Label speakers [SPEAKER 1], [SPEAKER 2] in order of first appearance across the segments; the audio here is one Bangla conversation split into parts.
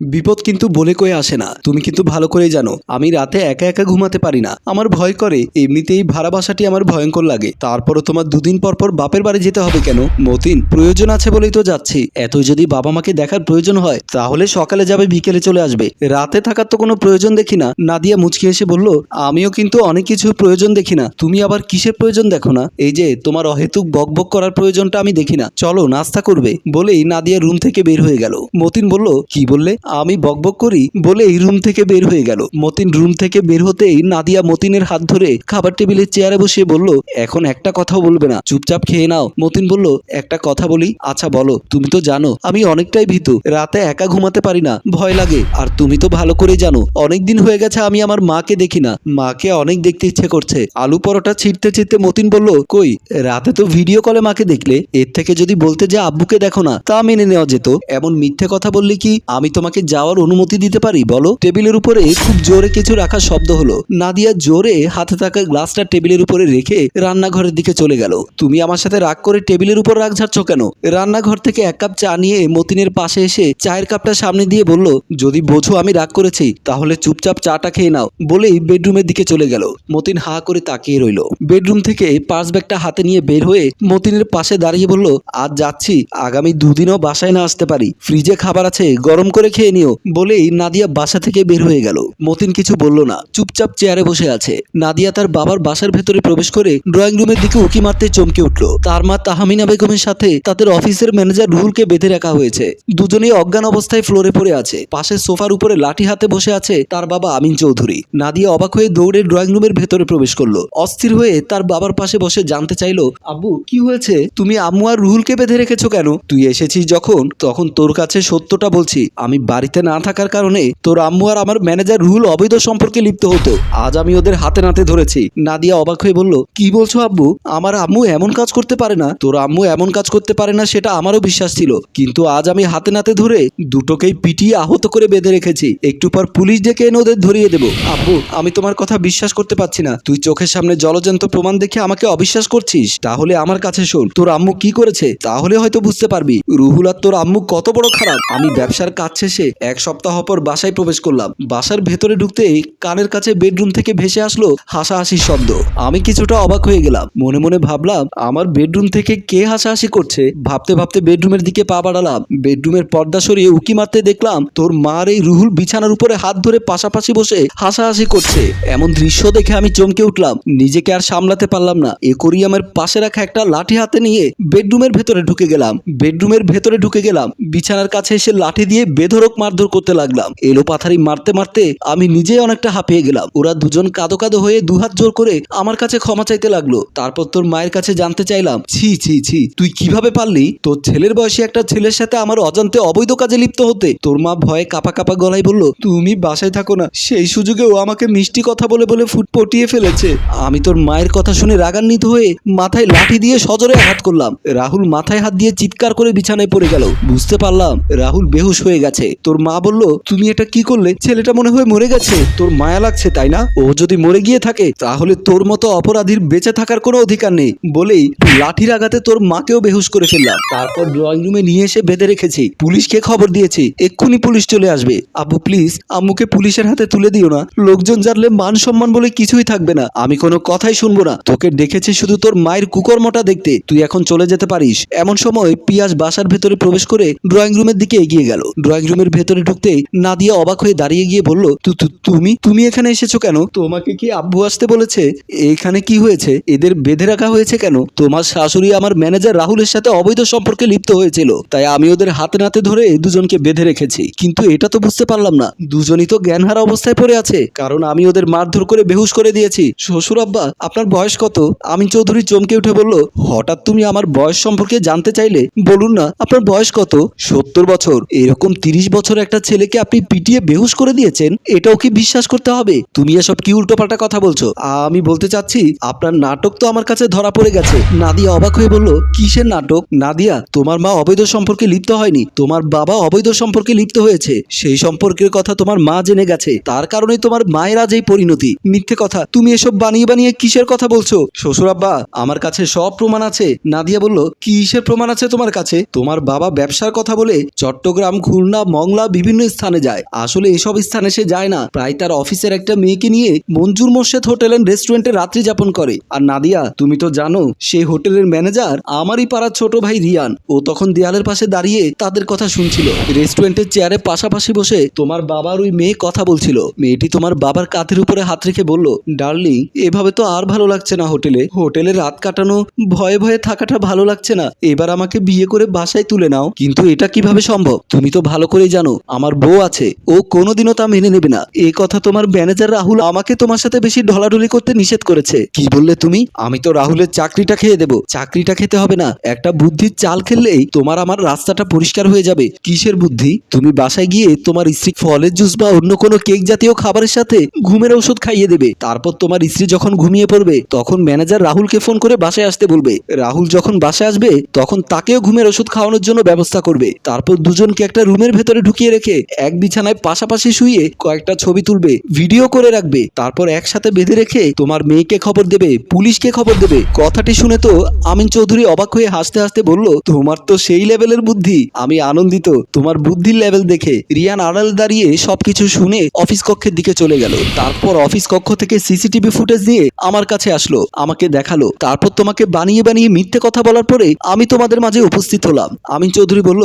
[SPEAKER 1] বিপদ কিন্তু বলে কয়ে আসে না। তুমি কিন্তু ভালো করেই জানো, আমি রাতে একা একা ঘুমাতে পারি না। আমার ভয় করে, এমনিতেই ভাড়া বাসাটি আমার ভয়ঙ্কর লাগে। তারপরও তোমার দুদিন পর পর বাপের বাড়ি যেতে হবে কেন? মতিন, প্রয়োজন আছে বলেই তো যাচ্ছি। এত যদি বাবা মাকে দেখার প্রয়োজন হয়, তাহলে সকালে যাবে, বিকেলে চলে আসবে। রাতে থাকার তো কোনো প্রয়োজন দেখি না। নাদিয়া মুচকি এসে বলল, আমিও কিন্তু অনেক কিছু প্রয়োজন দেখি না। তুমি আবার কিসের প্রয়োজন দেখো না? এই যে, তোমার অহেতুক বকবক করার প্রয়োজনটা আমি দেখি না। চলো, নাস্তা করবে, বলেই নাদিয়া রুম থেকে বের হয়ে গেল। মতিন বলল, কি বললে? আমি বকবক করি বলে এই রুম থেকে বের হয়ে গেল। মতিন রুম থেকে বের হতেই নাদিয়া মতিনের হাত ধরে খাবার টেবিলের চেয়ারে বসিয়ে বলল, এখন একটা কথাও বলবে না। চুপচাপ খেয়ে নাও। মতিন বলল, একটা কথা বলি? আচ্ছা বলো। তুমি তো জানো, আমি অনেকটাই ভীতু। রাতে একা ঘুমাতে পারি না। ভয় লাগে। আর তুমি তো ভালো করে জানো অনেক দিন হয়ে গেছে আমি আমার মাকে দেখি না। মাকে অনেক দেখতে ইচ্ছে করছে। আলু পরোটা ছিটতে ছিটতে মতিন বলল, কই, রাতে তো ভিডিও কলে মাকে দেখলে? এর থেকে যদি বলতে যে আব্বুকে দেখো না, তা মেনে নেওয়া যেত। এমন মিথ্যে কথা বললে কি আমি তোমাকে যাওয়ার অনুমতি দিতে পারি, বলো? টেবিলের উপরে খুব জোরে কিছু রাখার শব্দ হলো। নাদিয়া জোরে হাতে থাকা গ্লাসটা টেবিলের উপরে রেখে রান্নাঘরের দিকে চলে গেল। তুমি আমার সাথে রাগ করে টেবিলের উপর রাগ ঝাড়ছ কেন? রান্নাঘর থেকে এক কাপ চা নিয়ে মতিনের পাশে এসে চায়ের কাপটা সামনে দিয়ে বলল, যদি বোঝো আমি রাগ করেছি, তাহলে চুপচাপ চাটা খেয়ে নাও। বলেই বেডরুমের দিকে চলে গেল। মতিন হা করে তাকিয়ে রইল। বেডরুম থেকে পার্স ব্যাগটা হাতে নিয়ে বের হয়ে মতিনের পাশে দাঁড়িয়ে বলল, আজ যাচ্ছি, আগামী দুদিনও বাসায় না আসতে পারি। ফ্রিজে খাবার আছে, গরম করে খেয়ে নিও, বলেই নাদিয়া বাসা থেকে বের হয়ে গেল। মতিন কিছু বলল না, চুপচাপ চেয়ারে বসে আছে। নাদিয়া তার বাবার বাসার ভেতরে প্রবেশ করে ড্রয়িং রুমের দিকে উকি মারতে চমকে উঠল। তার মা তাহামিনা বেগমের সাথে তাদের অফিসের ম্যানেজার রুহুলকে বেঁধে রাখা হয়েছে। দুজনেই অজ্ঞান অবস্থায় ফ্লোরে পড়ে আছে। পাশে সোফার উপরে লাঠি হাতে বসে আছে তার বাবা আমিন চৌধুরী। নাদিয়া অবাক হয়ে দৌড়ে ড্রয়িং রুমের ভেতরে প্রবেশ করল। অস্থির হয়ে তার বাবার পাশে বসে জানতে চাইলো, আব্বু, কি হয়েছে? তুমি আম্মু আর রুহুলকে বেঁধে রেখেছো কেন? তুই এসেছিস যখন, তখন তোর কাছে সত্যটা বলছি। আমি বাড়িতে না থাকার কারণে তোর আম্মু আর আমার ম্যানেজার রুহুল অবৈধ সম্পর্কে লিপ্ত হতো। আজ আমি ওদের হাতে নাতে ধরেছি। নাদিয়া অবাক হয়ে বলল, কি বলছো আব্বু? আমার আম্মু এমন কাজ করতে পারে না। তোর আম্মু এমন কাজ করতে পারে না সেটা আমারও বিশ্বাস ছিল। কিন্তু আজ আমি হাতে নাতে ধরে দুটোকেই পিটিয়ে আহত করে বেঁধে রেখেছি। একটু পর পুলিশ ডেকে এনে ওদের ধরিয়ে দেবো। আব্বু, আমি তোমার কথা বিশ্বাস করতে পারছি না। তুই চোখের সামনে জলজন্ত প্রমাণ দেখে আমাকে অবিশ্বাস করছিস। তাহলে আমার কাছে শোন, তোর আম্মু কি করেছে তাহলে হয়তো বুঝতে পারবি। রুহুল আর তোর আম্মু কত বড় খারাপ। আমি ব্যবসার কাজ শেষে এক সপ্তাহ পর বাসায় প্রবেশ করলাম। বাসার ভেতরে ঢুকতেই কানের কাছে বেডরুম থেকে ভেসে আসলো হাসাহাসির শব্দ। আমি কিছুটা অবাক হয়ে গেলাম। মনে মনে ভাবলাম, আমার বেডরুম থেকে কে হাসাহাসি করছে? ভাবতে ভাবতে বেডরুমের দিকে পা বাড়ালাম। বেডরুমের পর্দা সরিয়ে উকি মারতে দেখলাম, তোর মার এই রুহুল বিছানার উপরে হাত ধরে পাশাপাশি বসে হাসাহাসি করছে। এমন দৃশ্য দেখে আমি চমকে উঠলাম। নিজেকে আর সামলাতে পারলাম না। একুরিয়ামের পাশে রাখা একটা লাঠি হাতে নিয়ে বেডরুমের ভেতরে ঢুকে গেলাম। বেডরুমের ভেতরে ঢুকে গেলাম। বিছানার কাছে এসে লাঠি দিয়ে বেধরক মারধর করতে লাগলাম। এলো পাথারি মারতে মারতে আমি নিজেই অনেকটা হাঁপিয়ে গেলাম। ওরা দুজন কাদো কাদো হয়ে দুহাত জোর করে আমার কাছে ক্ষমা চাইতে লাগল। তারপর তোর মায়ের কাছে জানতে চাইলাম, ছি ছি ছি, তুই কীভাবে পারলি? তোর ছেলের বয়সী একটা ছেলের সাথে আমার অজান্তে অবৈধ কাজে লিপ্ত হতে। তোর মা ভয়ে কাপা কাপা গলায় বলল, তুমি বাসায় থাকো না। সেই সুযোগে ও আমাকে মিষ্টি কথা বলে বলে ফুট পটিয়ে ফেলেছে। আমি তোর মায়ের কথা শুনে রাগান্বিত হয়ে মাথায় লাঠি দিয়ে সজোরে আঘাত করলাম। রাহুল মাথায় হাত দিয়ে চিৎকার করে বিছানায় পড়ে গেল। বুঝতে পারলাম, রাহুল বেহুশ হয়ে গেছে। তোর মা বলল, তুমি এটা কি করলে? ছেলেটা মনে হয় মরে গেছে। তোর মায়া লাগছে, তাই না? ও যদি মরে গিয়ে থাকে, তাহলে তোর মতো অপরাধীর বেঁচে থাকার কোনো অধিকার নেই। বলেই লাঠির আঘাতে তোর মাকেও বেহুশ করে ফেললাম। তারপর ড্রয়িং রুমে নিয়ে এসে বেঁধে রেখেছি। পুলিশকে খবর দিয়েছি। এক্ষুনি পুলিশ চলে আসবে। আব্বু প্লিজ আম্মুকে পুলিশের হাতে তুলে দিও না। লোকজন জানলে মান সম্মান বলে কিছুই থাকবে না। আমি কোনো কথাই শুনব না। তোকে ডেকেছি শুধু তোর মায়ের কুকর্মটা দেখতে। তুই এখন চলে যেতে পারিস। এমন সময় পিয়াস বাসার ভেতরে প্রবেশ করে ড্রয়িং রুমের দিকে এগিয়ে গেল। ড্রয়িং রুমের ভেতরে ঢুকতেই নাদিয়া অবাক হয়ে দাঁড়িয়ে গিয়ে বলল, "তু- তু- তুমি তুমি এখানে এসেছ কেন? তোমাকে কি আব্বু আসতে বলেছে? এখানে কি হয়েছে? এদের বেঁধে রাখা হয়েছে কেন? তোমার শাশুড়ি আমার ম্যানেজার রাহুলের সাথে অবৈধ সম্পর্কে লিপ্ত হয়েছিল, তাই আমি ওদের হাতে নাতে ধরে দুজনকে বেঁধে রেখেছি। কিন্তু এটা তো বুঝতে পারলাম না। দুজনই তো জ্ঞানহারা অবস্থায় পড়ে আছে, কারণ আমি ওদের মারধর করে বেহুশ করে দিয়েছি। শ্বশুর আব্বা, আপনার বয়স কত? আমি চৌধুরী চমকে উঠে বলল, হঠাৎ তুমি আমার বয়স সম্পর্কে জানতে চাইলে, বলুন না, আপনার বয়স কত? সত্তর বছর। এরকম তিরিশ বছর একটা ছেলেকে আপনি পিটিয়ে বেহুশ করে দিয়েছেন, এটাও কি বিশ্বাস করতে হবে? তুমি এসব কি উল্টোপাল্টা কথা বলছো? আমি বলতে চাচ্ছি, আপনার নাটক তো আমার কাছে ধরা পড়ে গেছে। নাদিয়া অবাক হয়ে বলল, কিসের নাটক? নাদিয়া, তোমার মা অবৈধ সম্পর্কে লিপ্ত হয়নি। তোমার বাবা অবৈধ সম্পর্কে লিপ্ত হয়েছে। সেই সম্পর্কের কথা তোমার মা জেনে গেছে। তার কারণে তোমার মায়ের আজ এই পরিণতি। মিথ্যে কথা, তুমি এসব বানিয়ে বানিয়ে কিসের কথা বলছো? শ্বশুর আব্বা আমার কাছে সব প্রমাণ আছে। নাদিয়া বলল, কিসের প্রমাণ আছে তোমার কাছে? তোমার বাবা ব্যবসার কথা বলে চট্টগ্রাম, খুলনা, মংলা মংলা বিভিন্ন স্থানে যায়। আসলে এসব স্থানে সে যায় না। প্রায় তার অফিসের একটা মেয়েকে নিয়ে মঞ্জুর মোর্শেদ হোটেল অ্যান্ড রেস্টুরেন্টে রাত্রি যাপন করে। আর নাদিয়া, তুমি তো জানো সেই হোটেলের ম্যানেজার আমারই পাড়ার ছোট ভাই রিয়ান। ও তখন দেয়ালের পাশে দাঁড়িয়ে তাদের কথা শুনছিল। রেস্টুরেন্টের চেয়ারে পাশাপাশি বসে তোমার বাবার ওই মেয়ে কথা বলছিল। মেয়েটি তোমার বাবার কাঁধের উপরে হাত রেখে বলল, ডার্লিং, এভাবে তো আর ভালো লাগছে না হোটেলে। হোটেলে রাত কাটানো, ভয়ে ভয়ে থাকাটা ভালো লাগছে না। এবার আমাকে বিয়ে করে বাসায় তুলে নাও। কিন্তু এটা কীভাবে সম্ভব? তুমি তো ভালো করেই জানো আমার বউ আছে, ও কোনোদিনও তা মেনে নেবে না। এই কথা তোমার ম্যানেজার রাহুল আমাকে তোমার সাথে বেশি ঢলাঢলি করতে নিষেধ করেছে। কি বললে তুমি? আমি তো রাহুলের চাকরিটা খেয়ে দেবো। চাকরিটা খেতে হবে না, একটা বুদ্ধির চাল খেললেই তোমার আমার রাস্তাটা পরিষ্কার হয়ে যাবে। কিসের বুদ্ধি? তুমি বাসায় গিয়ে তোমার স্ত্রী ফলের জুস বা অন্য কোনো কেক জাতীয় খাবারের সাথে ঘুমের ওষুধ খাইয়ে দেবে। তারপর তোমার স্ত্রী যখন ঘুমিয়ে পড়বে, তখন ম্যানেজার রাহুলকে ফোন করে বাসায় আসতে বলবে। রাহুল যখন বাসায় আসবে, তখন তাকেও ঘুমের ওষুধ খাওয়ানোর জন্য ব্যবস্থা করবে। তারপর দুজনকে একটা রুমের ভেতরে ঢুকিয়ে রেখে এক বিছানায় পাশাপাশি শুয়ে কয়েকটা ছবি তুলবে, ভিডিও করে রাখবে, তারপর একসাথে বেঁধে রেখে তোমার মেয়েকে খবর দেবে, পুলিশকে খবর দেবে। কথাটি শুনে তো আমিন চৌধুরী অবাক হয়ে হাসতে হাসতে বলল, তোমার তো সেই লেভেলের বুদ্ধি, আমি আনন্দিত। তোমার বুদ্ধির লেভেল দেখে রিয়ান আড়াল দাঁড়িয়ে সবকিছু শুনে অফিস কক্ষের দিকে চলে গেল। তারপর অফিস কক্ষ থেকে সিসিটিভি ফুটেজ নিয়ে আমার কাছে আসলো, আমাকে দেখাল। তারপর তোমাকে বানিয়ে বানিয়ে মিথ্যে কথা বলার পরে আমি তোমাদের মাঝে উপস্থিত হলাম। আমিন চৌধুরী বলল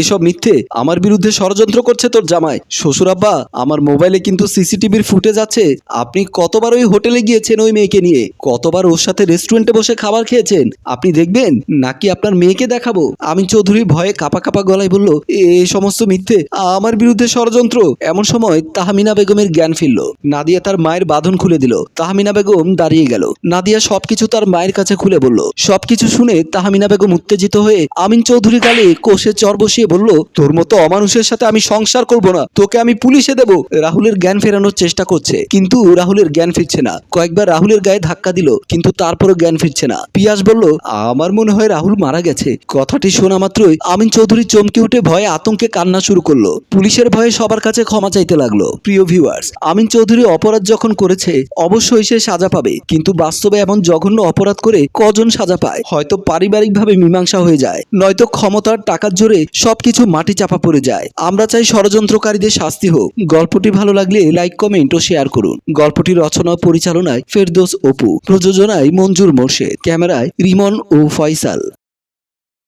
[SPEAKER 1] এসব মিথ্যে? আমার বিরুদ্ধে ষড়যন্ত্র করছে তোর জামাই। শ্বশুর আব্বা, আমার মোবাইলে কিন্তু সিসিটিভির ফুটেজ আছে। আপনি কতবার ওই হোটেলে গিয়েছেন ওই মেয়েকে নিয়ে? কতবার ওর সাথে রেস্টুরেন্টে বসে খাবার খেয়েছেন? আপনি দেখবেন নাকি আপনার মেয়েকে দেখাবো? আমি চৌধুরী ভয়ে কাপা কাপা গলায় বলল, এ সমস্ত মিথ্যে। আমার বিরুদ্ধে ষড়যন্ত্র। এমন সময় তাহমিনা বেগমের জ্ঞান ফিরল। নাদিয়া তার মায়ের বাঁধন খুলে দিল। তাহমিনা বেগম দাঁড়িয়ে গেল। নাদিয়া সবকিছু তার মায়ের কাছে খুলে বলল। সবকিছু শুনে তাহমিনা বেগম উত্তেজিত হয়ে আমিন চৌধুরী গালে কোষে চর বসিয়ে বলল, তোর মতো অমানুষের সাথে আমি সংসার করব না। তোকে আমি পুলিশে দেব। রাহুলের জ্ঞান ফেরানোর চেষ্টা করছে। কিন্তু রাহুলের জ্ঞান ফিরছে না। কয়েকবার রাহুলের গায়ে ধাক্কা দিল, কিন্তু তারপরও জ্ঞান ফিরছে না। পিয়াস বলল, আমার মনে হয় রাহুল মারা গেছে। কথাটি শোনা মাত্রই আমিন চৌধুরী চমকে উঠে ভয়ে আতঙ্কে কান্না শুরু করল। পুলিশের ভয়ে সবার কাছে ক্ষমা চাইতে লাগল। প্রিয় ভিউয়ার্স আমিন চৌধুরী অপরাধ যখন করেছে, অবশ্যই সে সাজা পাবে। কিন্তু বাস্তবে এমন জঘন্য অপরাধ করে কজন সাজা পায়? হয়তো পারিবারিকভাবে মীমাংসা হয়ে যায়। নয়তো ক্ষমতার টাকার জোরে সবকিছু মাটি চাপা পড়ে যায়। আমরা চাই ষড়যন্ত্রকারীদের শাস্তি হোক। গল্পটি ভালো লাগলে লাইক, কমেন্ট ও শেয়ার করুন। গল্পটি রচনা পরিচালনায় ফেরদোস অপু। প্রযোজনায় মঞ্জুর মোর্শেদ। ক্যামেরায় রিমন ও ফয়সাল।